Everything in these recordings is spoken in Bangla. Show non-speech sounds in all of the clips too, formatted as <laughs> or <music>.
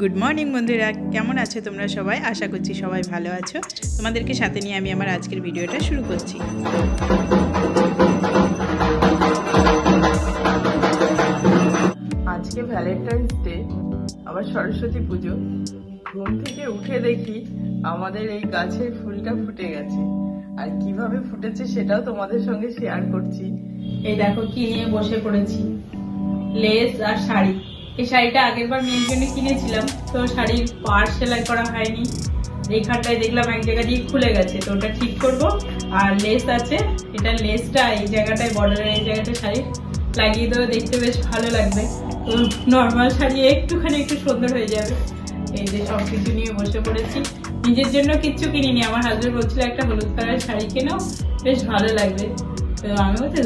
গুড মর্নিং বন্ধুরা। কেমন আছো তোমরা সবাই? আশা করছি সবাই ভালো আছো। তোমাদেরকে সাথে নিয়ে আমি আমার আজকের ভিডিওটা শুরু করছি। আজকে ভ্যালেন্টাইন্স ডে আবার সরস্বতী পুজো। ঘুম থেকে উঠে দেখি আমাদের এই গাছে ফুলটা ফুটে গেছে। আর কীভাবে ফুটেছে সেটাও তোমাদের সঙ্গে শেয়ার করছি। এই দেখো কি নিয়ে বসে পড়েছি। লেস আর শাড়ি। এই শাড়িটা আগের বার মেয়ের জন্য কিনেছিলাম, তো শাড়ির পার সেলাই করা হয়নি। এইখানটায় দেখলাম এক জায়গা দিয়ে খুলে গেছে, তো ওটা ঠিক করব। আর লেস আছে, এটা লেসটা এই জায়গাটায় বর্ডারের এই জায়গাটা শাড়ি লাগিয়ে দেবো, দেখতে বেশ ভালো লাগবে। তো নর্মাল শাড়ি একটুখানি একটু সুন্দর হয়ে যাবে। এই যে সব কিছু নিয়ে বসে পড়েছি। নিজের জন্য কিচ্ছু কিনিনি, আমার হাজবেন্ড বলছিল একটা হলুদ কালারের শাড়ি কেনো, বেশ ভালো লাগবে। তো আমি বলছি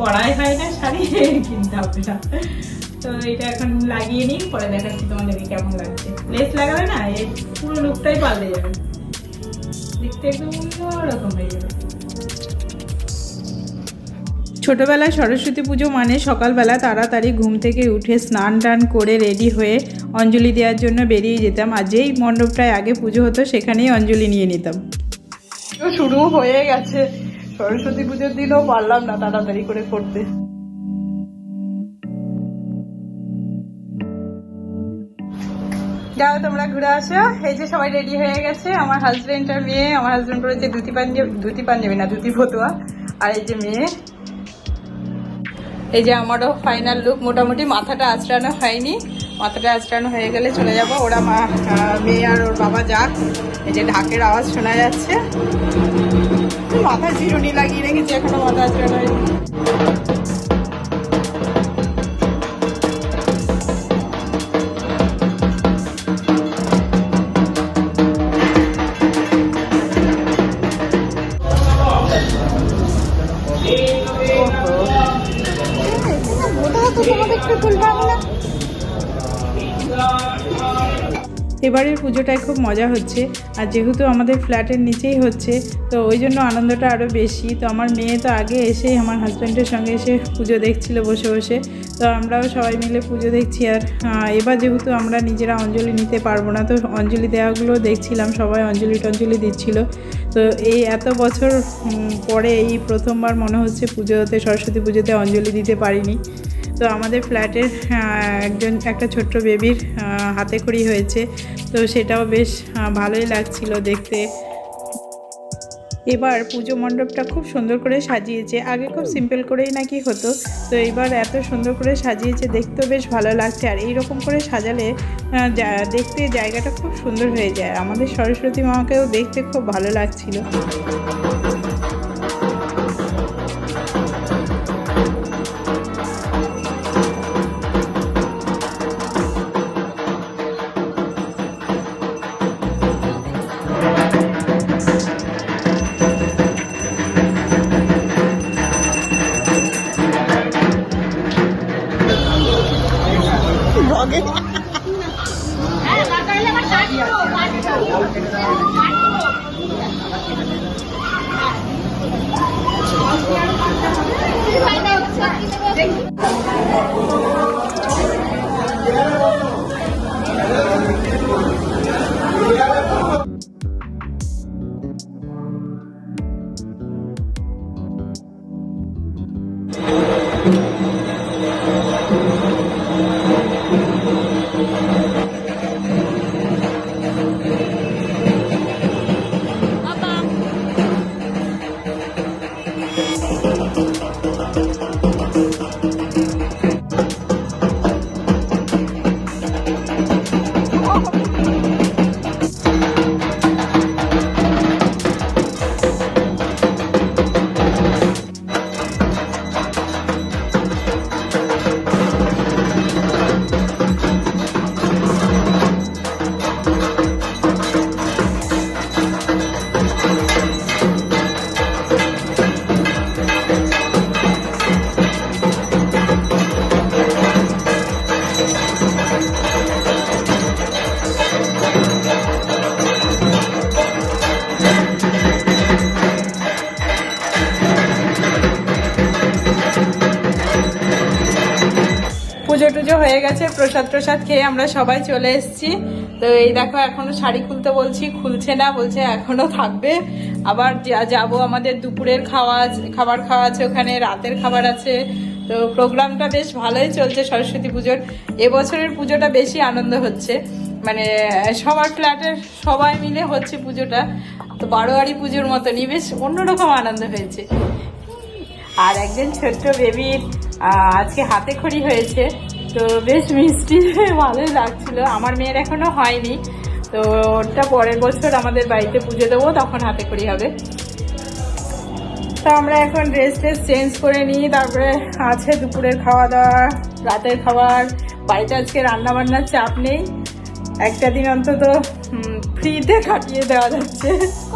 পরাই হয় না শাড়ি, <laughs> কিনতে হবে না। তো এটা এখন লাগিয়ে নিই পরে দেখাচ্ছি তোমাদেরকে কেমন লাগছে। লেস লাগাবে না এই পুরো লুকটাই পাল্টে যাবে। দেখতে একদম অন্যরকম হয়ে যাবে। ছোটোবেলায় সরস্বতী পুজো মানে সকালবেলা তাড়াতাড়ি ঘুম থেকে উঠে স্নান টান করে রেডি হয়ে অঞ্জলি দেওয়ার জন্য বেরিয়ে যেতাম। আর যেই মণ্ডপটায় আগে পুজো হতো সেখানেই অঞ্জলি নিয়ে নিতাম। তো শুরু হয়ে গেছে। সরস্বতী পুজোর দিনও পারলাম না তাড়াতাড়ি করে করতে। যাও, তোমরা ঘুরে আসো। এই যে সবাই রেডি হয়ে গেছে। আমার হাজবেন্ড আর মেয়ে। আমার হাজবেন্ড করেছে ধুতি পাঞ্জাবি ধুতি পাঞ্জাবি না, ধুতি ফতুয়া। আর এই যে মেয়ে। এই যে আমারও ফাইনাল লুক মোটামুটি মাথাটা আঁচড়ানো হয়নি। মাথাটা আঁচড়ানো হয়ে গেলে চলে যাব। ওরা মা মেয়ে আর ওর বাবা যাক। এই যে ঢাকের আওয়াজ শোনা যাচ্ছে। মাথায় চিরুনি লাগিয়ে রেখেছি, এখনও মাথা আঁচড়ানো হয়নি। এবারের পুজোটায় খুব মজা হচ্ছে। আর যেহেতু আমাদের ফ্ল্যাটের নিচেই হচ্ছে, তো ওই জন্য আনন্দটা আরও বেশি। তো আমার মেয়ে তো আগে এসেই আমার হাজব্যান্ডের সঙ্গে এসে পুজো দেখছিল বসে বসে। তো আমরাও সবাই মিলে পুজো দেখছি। আর এবার যেহেতু আমরা নিজেরা অঞ্জলি নিতে পারব না, তো অঞ্জলি দেওয়াগুলো দেখছিলাম, সবাই অঞ্জলি টঞ্জলি দিচ্ছিল। তো এই এত বছর পরে এই প্রথমবার মনে হচ্ছে পুজোতে, সরস্বতী পুজোতে অঞ্জলি দিতে পারিনি। তো আমাদের ফ্ল্যাটের একজন একটা ছোট্ট বেবির হাতে খড়ি হয়েছে। তো সেটাও বেশ ভালোই লাগছিল দেখতে। এবার পুজো মণ্ডপটা খুব সুন্দর করে সাজিয়েছে। আগে খুব সিম্পল করেই নাকি হতো। তো এবার এত সুন্দর করে সাজিয়েছে দেখতেও বেশ ভালো লাগছে। আর এই রকম করে সাজালে দেখতে জায়গাটা খুব সুন্দর হয়ে যায়। আমাদের সরস্বতী মাকেও দেখতে খুব ভালো লাগছিল। পুজো টুজো হয়ে গেছে, প্রসাদ প্রসাদ খেয়ে আমরা সবাই চলে এসেছি। তো এই দেখো, এখনও শাড়ি খুলতে বলছি, খুলছে না, বলছে এখনও থাকবে। আবার যাব আমাদের দুপুরের খাওয়া খাবার খাওয়া আছে, ওখানে রাতের খাবার আছে। তো প্রোগ্রামটা বেশ ভালোই চলছে সরস্বতী পুজোর। এবছরের পুজোটা বেশি আনন্দ হচ্ছে। মানে সবার ফ্ল্যাটের সবাই মিলে হচ্ছে পুজোটা। তো বারোয়ারি পুজোর মতনই বেশ অন্যরকম আনন্দ হয়েছে। আর একজন ছোট্ট বেবির আজকে হাতে খড়ি হয়েছে। তো বেশ মিষ্টি ভালোই লাগছিল। আমার মেয়ের এখনও হয়নি। তো ওটা পরের বছর আমাদের বাড়িতে পুজো দেবো, তখন হাতে খড়ি হবে। তো আমরা এখন ড্রেস ট্রেস চেঞ্জ করে নিই, তারপরে আছে দুপুরের খাওয়া দাওয়া, রাতের খাবার। বাড়িতে আজকে রান্না বান্নার চাপ নেই। একটা দিন অন্তত ফ্রিতে কাটিয়ে দেওয়া যাচ্ছে।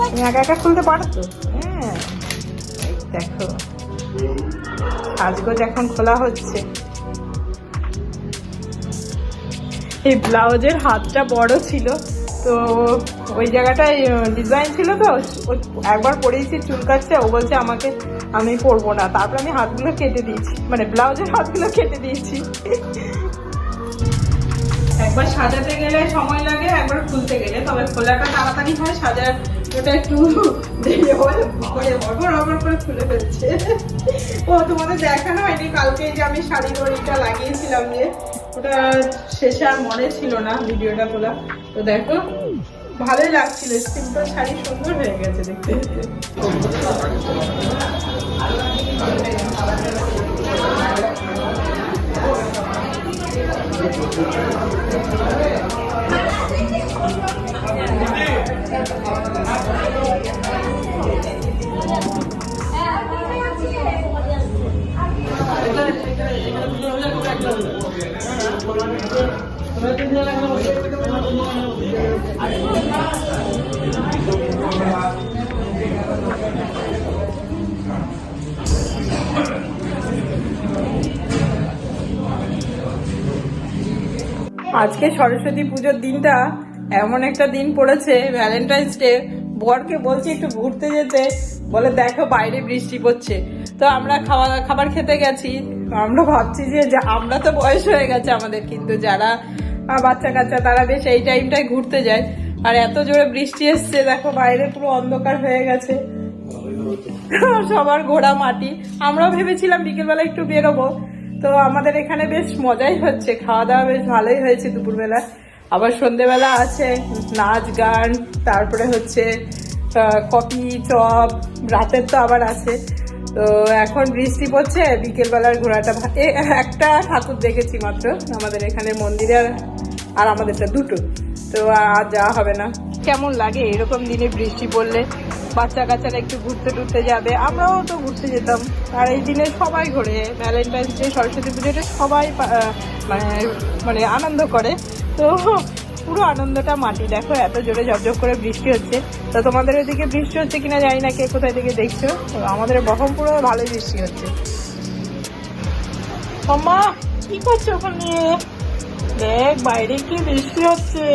তুমি একা একা খুলতে পারো তো? হ্যাঁ। দেখো, সাজগোজ এখন খোলা হচ্ছে। এই ব্লাউজের হাতটা বড় ছিল, তো ওই জায়গাটায় ডিজাইন ছিল তো একবার পরেছি চুল কাটছে ও বলছে আমাকে আমি পরবো না। তারপর আমি হাতগুলো কেটে দিয়েছি মানে ব্লাউজের হাতগুলো কেটে দিয়েছি। একবার সাজাতে গেলে সময় লাগে, একবার খুলতে গেলে, তবে খোলাটা তাড়াতাড়ি হয়, সাজার ওটা একটু দেরি হয় অগর করে খুলে ফেলছে। ও, তোমাদের দেখানো হয়নি, কালকে যে আমি শাড়ি দড়িটা লাগিয়েছিলাম যে, ওটা শেষে আর মনে ছিল না ভিডিওটা তোলা। তো দেখো, ভালোই লাগছিল সিম্পল শাড়ি সুন্দর হয়ে গেছে দেখতে। আজকে সরস্বতী পুজোর দিনটা এমন একটা দিন পড়েছে ভ্যালেন্টাইন্স ডে বরকে বলছি একটু ঘুরতে যেতে, বলে দেখো বাইরে বৃষ্টি পড়ছে। তো আমরা খাওয়া, খাবার খেতে গেছি। আমরা ভাবছি যে আমরা তো বয়স হয়ে গেছে আমাদের, কিন্তু যারা বাচ্চা কাচ্চা, তারা বেশ এই টাইমটায় ঘুরতে যায়। আর এত জোরে বৃষ্টি এসছে, দেখো বাইরে পুরো অন্ধকার হয়ে গেছে। সবার ঘোড়া মাটি। আমরাও ভেবেছিলাম বিকেলবেলা একটু বেরোবো। তো আমাদের এখানে বেশ মজাই হচ্ছে। খাওয়া দাওয়া বেশ ভালোই হয়েছে দুপুরবেলা। আবার সন্ধেবেলা আছে নাচ, গান, তারপরে হচ্ছে কফি, চপ, রাতের তো আবার আছে। তো এখন বৃষ্টি পড়ছে, বিকেলবেলার ঘোরাটা একটা ঠাকুর দেখেছি মাত্র, আমাদের এখানে মন্দিরে আর আমাদেরটা দুটো। তো আর যাওয়া হবে না। কেমন লাগে এরকম দিনে বৃষ্টি পড়লে? বাচ্চা কাচ্চারা একটু ঘুরতে টুরতে যাবে। আমরাও তো ঘুরতে যেতাম। আর এই দিনে সবাই ঘোরে। ভ্যালেন্টাইন্স ডে সরস্বতী পুজোটা সবাই মানে মানে আনন্দ করে। তো পুরো আনন্দটা মাটি। দেখো, এত জোরে ঝপঝপ করে বৃষ্টি হচ্ছে। তো তোমাদের ওইদিকে বৃষ্টি হচ্ছে কিনা জানি না, কে কোথায় থেকে দেখছ? তো আমাদের বহরমপুরে ভালোই বৃষ্টি হচ্ছে। মা কি করছ ওখানে? দেখ, বাইরে কি বৃষ্টি হচ্ছে?